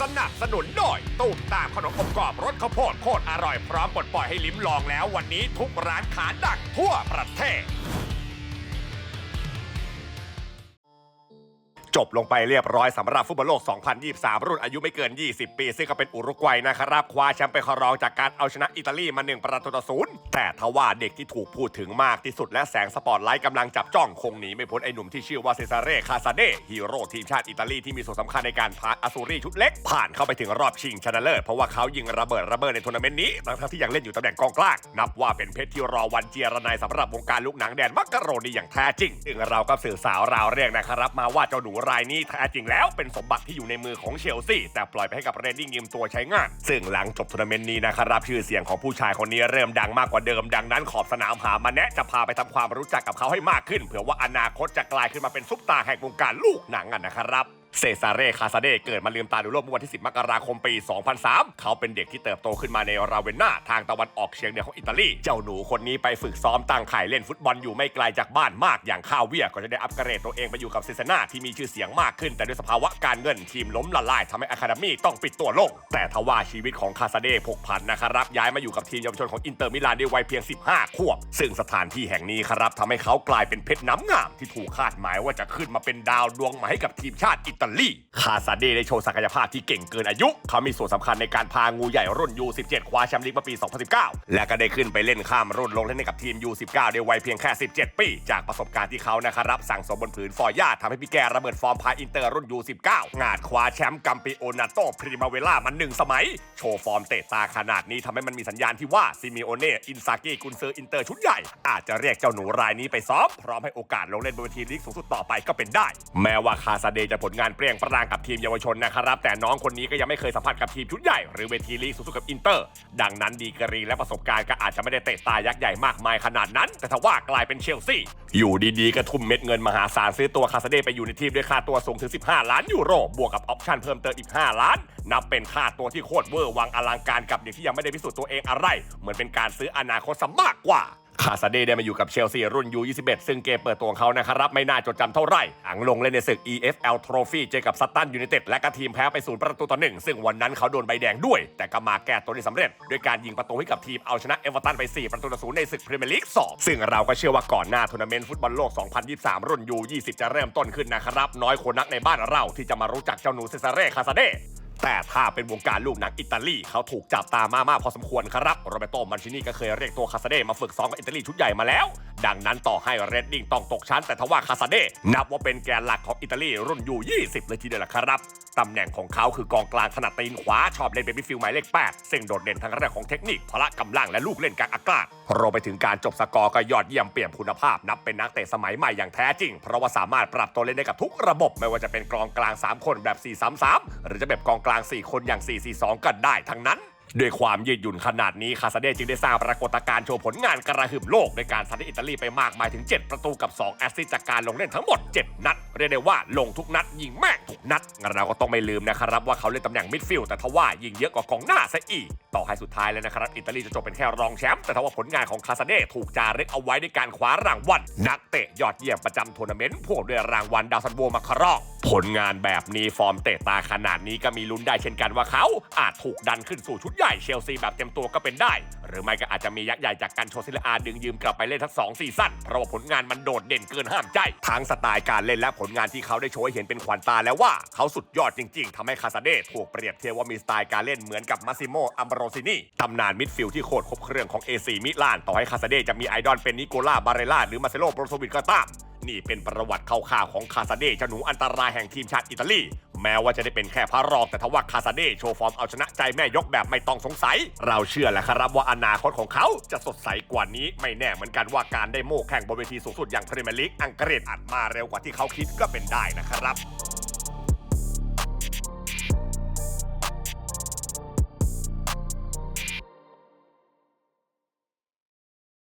สนับสนุนโดยตู้มตามขนมอบกรอบรสข้าวโพดโคตรอร่อยพร้อมปลดปล่อยให้ลิ้มลองแล้ววันนี้ทุกร้านขาดังทั่วประเทศ บลงไปเรียบร้อยสำหรับฟุตบอลโลก 2023 รุ่นอายุไม่เกิน 20 ปี ซึ่งก็เป็นอุรุกวัยนะครับคว้าแชมป์ไปครองจากการเอาชนะอิตาลีมา1ประตูต่อศูนย์แต่ทว่าเด็กที่ถูกพูดถึงมากที่สุดและแสงสปอตไลท์กำลังจับจ้องคงหนีไม่พ้นไอ้หนุ่มที่ชื่อว่าเซซาเร่คาซาเดฮีโร่ทีมชาติอิตาลีที่มีส่วนสำคัญในการพาอาซูรีชุดเล็ก ผ่านเข้าไปถึงรอบชิงชนะเลิศเพราะว่าเขายิงระเบิดระเบิดในทัวร์นาเมนต์นี้ทั้งที่ยังเล่นอยู่ตำแหน่งกองกลางนับว่าเป็นเพชรที่รอวันเจียรนายสำหรับวงการลูกหนังแดนมักกะโรนีอย่างแท้จริงซึ่งเราก็สื่อสาวราวเรียกนะครับมาว่าเจ้าหนูรายนี้แท้จริงแล้วเป็นสมบัติที่อยู่ในมือของเชลซีแต่ปล่อยไปให้กับเรนดิ้งยืมตัวใช้งาน ซึ่งหลังจบทัวร์นาเมนต์นี้นะครับชื่อเสียงของผู้ชายคนนี้เริ่มดังมากกว่าเดิมดังนั้นขอบสนามหามาแนะจะพาไปทำความรู้จักกับเขาให้มากขึ้น เผื่อว่าอนาคตจะกลายขึ้นมาเป็นซุปตาร์แห่งวงการลูกหนังอะนะครับ เซซาเร่คาซาเดเกิดมาลืมตาดูโลกเมื่อวันที่ 10 มกราคมปี 2003 เขาเป็นเด็กที่เติบโตขึ้นมาในราเวนนาทางตะวันออกเฉียงเหนือของอิตาลี เจ้าหนูคนนี้ไปฝึกซ้อมตั้งไข่เล่นฟุตบอลอยู่ไม่ไกลจากบ้านมากอย่างข้าวเวียก็จะได้อัปเกรดตัวเองไปอยู่กับเซซาน่าที่มีชื่อเสียงมากขึ้น แต่ด้วยสภาวะการเงินทีมล้มละลายทำให้อะคาเดมี่ต้องปิดตัวลง แต่ทว่าชีวิตของคาซาเดผกผันนะครับย้ายมาอยู่กับทีมเยาวชนของอินเตอร์มิลานในวัยเพียง 15 ขวบ ซึ่งสถานที่แห่งนี้ครับทำให้เขากลายเป็นเพชรน้ำงามที่ถูกคาดหมายว่าจะขึ้นมาเป็นดาวดวงใหม่ให้กับทีมชาติอิตาลี คาซาเดได้โชว์ศักยภาพที่เก่งเกินอายุ เขามีส่วนสำคัญในการพางูใหญ่รุ่น U17 คว้าแชมป์ลีกเมื่อปี 2019 และก็ได้ขึ้นไปเล่นข้ามรุ่นลงเล่นให้กับทีม U19 ในวัยเพียงแค่ 17 ปี จากประสบการณ์ที่เขานะครับสั่งสมบนผืนฟอร์ย่าทำให้พี่แกระเบิดฟอร์มพาอินเตอร์รุ่น U19 งาดคว้าแชมป์กัมปิโอนาโตพรีมาเวล่ามันหนึ่งสมัย โชว์ฟอร์มเตะตาขนาดนี้ทำให้มันมีสัญญาณที่ว่าซิมิโอเน่อินซากิกุนเซอร์อินเตอร์ชุดใหญ่อาจจะเรียกเจ้าหนูรายนี้ไปซ้อมพร้อมให้โอกาสลงเล่นบนเวทีลีกสูงสุดต่อไปก็เป็นได้ แม้ว่าคาซาเดจะผลงานเปรี้ยงปร้างกับทีมเยาวชนนะครับ แต่น้องคนนี้ก็ยังไม่เคยสัมผัสกับทีมชุดใหญ่หรือเวทีลีกสูงสุดกับอินเตอร์ ดังนั้นดีกรีและประสบการณ์ก็อาจจะไม่ได้เตะตายักษ์ใหญ่มากมายขนาดนั้น แต่ทว่ากลายเป็นเชลซีอยู่ดีๆก็ทุ่มเม็ดเงินมหาศาลซื้อตัวคาซาเดไปอยู่ในทีมด้วยค่าตัวสูงถึง 15 ล้านยูโรบวกกับออปชั่นเพิ่มเติมอีก 5 ล้าน นับเป็นค่าตัวที่โคตรเวอร์วังอลังการกับเด็กที่ยังไม่ได้พิสูจน์ตัวเองอะไร เหมือนเป็นการซื้ออนาคตซะมากกว่า คาซาเดได้มาอยู่กับเชลซีรุ่น U21 ซึ่งเกมเปิดตัวของเขานะครับไม่น่าจดจำเท่าไหร่อังลงเล่นในศึก EFL Trophy เจอกับซัตตันยูไนเต็ดและก็ทีมแพ้ไปศูนย์ประตูต่อหนึ่งซึ่งวันนั้นเขาโดนใบแดงด้วย แต่ก็มาแก้ตัวได้สำเร็จด้วยการยิงประตูให้กับทีมเอาชนะเอเวอร์ตันไป 4 ประตูต่อศูนย์ในศึกพรีเมียร์ลีก2ซึ่งเราก็เชื่อว่าก่อนหน้าทัวร์นาเมนต์ฟุตบอลโลก 2023 รุ่น U20 จะเริ่มต้นขึ้นนะครับน้อยคนนักในบ้านเราที่จะมารู้จักเจ้าหนูเซซาเร่คาซาเด แต่ถ้าเป็นวงการลูกหนังอิตาลีเขาถูกจับตามามากพอสมควรครับ โรเบโตมันชินีก็เคยเรียกตัวคาซาเดมาฝึกซ้อมกับอิตาลีชุดใหญ่มาแล้ว ดังนั้นต่อให้เรดดิ้งต้องตกชั้น แต่ทว่าคาซาเดนับว่าเป็นแกนหลักของอิตาลีรุ่นยู20 เลยทีเดียวละครับตำแหน่งของเขาคือกองกลางถนัดตีนขวาชอบเล่นเป็นฟิลหมายเลข 8 ซึ่งโดดเด่นทั้งเรื่องของเทคนิคพละกำลังและลูกเล่นกลางอากาศรวมไปถึงการจบสกอร์ก็ยอดเยี่ยมเปี่ยมคุณภาพ นับเป็นนักเตะสมัยใหม่อย่างแท้จริง เพราะว่าสามารถปรับตัวเล่นได้กับทุกระบบ ไม่ว่าจะเป็นกองกลาง 3 คนแบบ 4-3-3 หรือจะแบบกองกลาง 4 คนอย่าง 4-4-2 ก็ได้ทั้งนั้น ด้วยความยืดหยุ่นขนาดนี้คาซาเดจึงได้สร้างปรากฏการณ์โชว์ผลงานกระหึ่มโลกในการซัดให้อิตาลีไปมากมายถึง 7 ประตูกับ 2 แอสซิสต์จากการลงเล่นทั้งหมด 7 นัด เรียกได้ว่าลงทุกนัด ยิงแม่งทุกนัดงานเราก็ต้องไม่ลืมนะครับว่าเขาเล่นตำแหน่งมิดฟิลด์แต่ทว่ายิงเยอะกว่ากองหน้าซะอีก ต่อให้สุดท้ายแล้วนะครับอิตาลีจะจบเป็นแค่รองแชมป์แต่ทว่าผลงานของคาซาเดถูกจารึกเอาไว้ในการคว้ารางวัลนักเตะยอดเยี่ยมประจำทัวร์นาเมนต์พวกด้วยรางวัลดาวซันโวมาคารองผลงานแบบนี้ฟอร์มเตะตาขนาดนี้ก็มีลุ้นได้เช่นกันว่าเขาอาจถูกดันขึ้นสู่ชุดใหญ่เชลซีแบบเต็มตัวก็เป็นได้ หรือไม่ก็อาจจะมียักษ์ใหญ่จากการโชซิลอาดึงยืมกลับไปเล่นทั้งสองซีซั่นเพราะว่าผลงานมันโดดเด่นเกินห้ามใจทั้งสไตล์การเล่นและผลงานที่เขาได้โชว์ให้เห็นเป็นขวัญตาแล้วว่าเขาสุดยอดจริงๆทำให้คาซาเดถูกเปรียบเทียบว่ามีสไตล์การเล่นเหมือนกับมาซิโมอัมบโรซินีตำนานมิดฟิลด์ที่โคตรครบเครื่องของเอซีมิลานต่อให้คาซาเดจะมีไอดอลเป็นนิโคล่าบาเรล่าหรือมาเซโลโบรโซวิตก็ตามนี่เป็นประวัติคร่าวๆของคาซาเดเจ้าหนูอันตรายแห่งทีมชาติอิตาลี แม้ว่าจะได้เป็นแค่พระรองแต่ทว่าคาซาเดโชว์ฟอร์มเอาชนะใจแม่ยกแบบไม่ต้องสงสัย เราเชื่อแหละครับว่าอนาคตของเขาจะสดใสกว่านี้ไม่แน่เหมือนกันว่าการได้โม่แข่งบนเวทีสูงสุดอย่างพรีเมียร์ลีกอังกฤษอาจมาเร็วกว่าที่เขาคิดก็เป็นได้นะครับ